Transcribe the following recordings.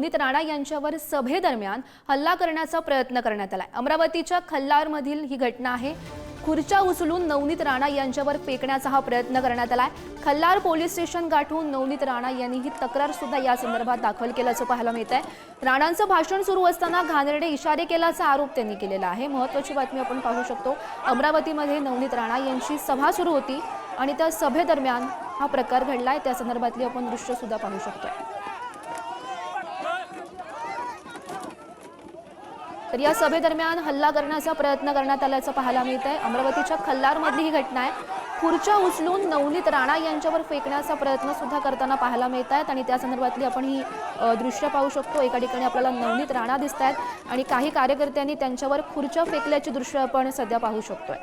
नवनीत राणा यांच्यावर सभेदरम्यान हल्ला करण्याचा प्रयत्न करण्यात आलाय. अमरावतीच्या खल्लारमधील ही घटना आहे. खुर्च्या उचलून नवनीत राणा यांच्यावर फेकण्याचा हा प्रयत्न करण्यात आलाय. खल्लार पोलीस स्टेशन गाठून नवनीत राणा यांनी ही तक्रार सुद्धा या संदर्भात दाखल केल्याचं पाहायला मिळत आहे राणांचं भाषण सुरू असताना घाणेरडे इशारे केल्याचा आरोप त्यांनी केलेला आहे. महत्वाची बातमी आपण पाहू शकतो. अमरावतीमध्ये नवनीत राणा यांची सभा सुरू होती आणि त्या सभेदरम्यान हा प्रकार घडलाय. त्या संदर्भातली आपण दृश्य सुद्धा पाहू आहे तर या सभेदरम्यान हल्ला करण्याचा प्रयत्न करण्यात आल्याचं पाहायला मिळत आहे अमरावतीच्या खल्लारमधली ही घटना आहे. खुर्च्या उचलून नवनीत राणा यांच्यावर फेकण्याचा प्रयत्न सुद्धा करताना पाहायला मिळत आहेत आणि त्या संदर्भातली आपण ही दृश्य पाहू शकतो. एका ठिकाणी आपल्याला नवनीत राणा दिसत आहेत आणि काही कार्यकर्त्यांनी त्यांच्यावर खुर्च्या फेकल्याची दृश्य आपण सध्या पाहू शकतोय.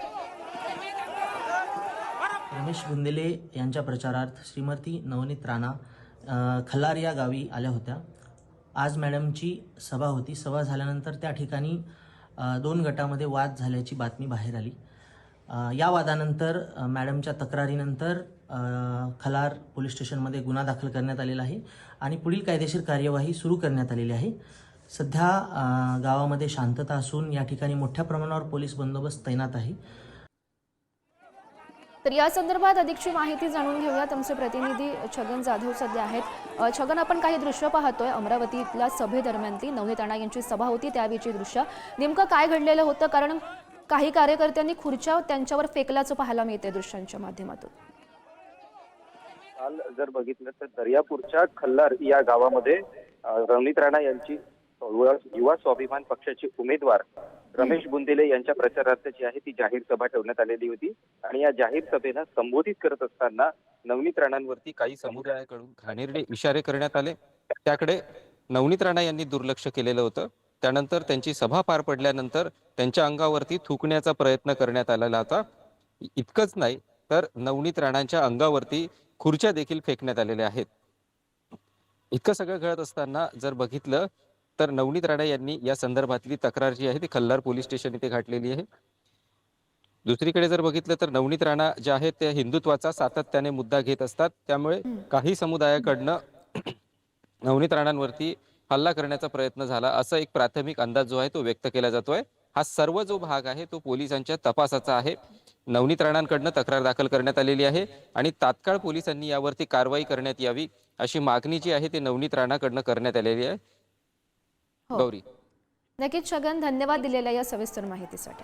रमेश बुंदेले यांच्या प्रचारार्थ श्रीमती नवनीत राणा खल्लार या गावी आल्या होत्या. आज मॅडमची सभा होती. सभा झाल्यानंतर त्या ठिकाणी दोन गटामध्ये वाद झाल्याची बातमी बाहेर आली. या वादानंतर मॅडमच्या तक्रारीनंतर खलार पोलीस स्टेशनमध्ये गुन्हा दाखल करण्यात आलेला आहे आणि पुढील कायदेशीर कार्यवाही सुरू करण्यात आलेली आहे. सध्या गावामध्ये शांतता असून या ठिकाणी मोठ्या प्रमाणावर पोलीस बंदोबस्त तैनात आहे. तर या संदर्भात अधिकची माहिती जाणून घेऊयात. आमचे प्रतिनिधी छगन जाधव सध्या आहेत. छगन आपण काही दृश्य पाहतोय. अमरावतीतल्या सभेदरम्यानची नवनीत राणा यांची सभा होती त्यावेळीची दृश्य. नेमकं काय घडलेलं होतं? कारण काही कार्यकर्त्यांनी खुर्च्या त्यांच्यावर फेकल्याचं पाहायला मिळते दृश्यांच्या माध्यमातून. काल जर बघितलं तर दर्यापूरच्या खल्लार या गावामध्ये रवनीत राणा यांची युवा युवा स्वाभिमान पक्षाचे उमेदवार रमेश बुंदेले यांच्या प्रचारार्थ जी आहे ती जाहीर सभा ठेवण्यात आलेली होती. आणि या जाहीर सभेला संबोधित करत असताना नवनीत राणांवरती काही समुदायाकडून घाणेरडे इशारे करण्यात आले. त्याकडे नवनीत राणा यांनी दुर्लक्ष केलेलं होतं. त्यानंतर त्यांची सभा पार पडल्यानंतर त्यांच्या अंगावरती थुकण्याचा प्रयत्न करण्यात आलेला होता. इतकंच नाही तर नवनीत राणांच्या अंगावरती खुर्च्या देखील फेकण्यात आलेल्या आहेत. इतकं सगळं घडत असताना जर बघितलं तर नवनीत राणा यांनी या संदर्भातली तक्रार जी आहे ती खल्लार पोलीस स्टेशन इथे घातलेली आहे. दुसरीकडे जर बघितलं तर नवनीत राणा ज्या आहेत त्या हिंदुत्वाचा सातत्याने मुद्दा घेत असतात. त्यामुळे काही समुदायाकडनं नवनीत राणांवरती हल्ला करण्याचा प्रयत्न झाला असा एक प्राथमिक अंदाज जो आहे तो व्यक्त केला जातोय. हा सर्व जो भाग आहे तो पोलिसांच्या तपासाचा आहे. नवनीत राणांकडनं तक्रार दाखल करण्यात आलेली आहे आणि तात्काळ पोलिसांनी यावरती कारवाई करण्यात यावी अशी मागणी जी आहे ती नवनीत राणाकडनं करण्यात आलेली आहे. गौरी. नक्कीच छगन धन्यवाद दिलेल्या या सविस्तर माहितीसाठी.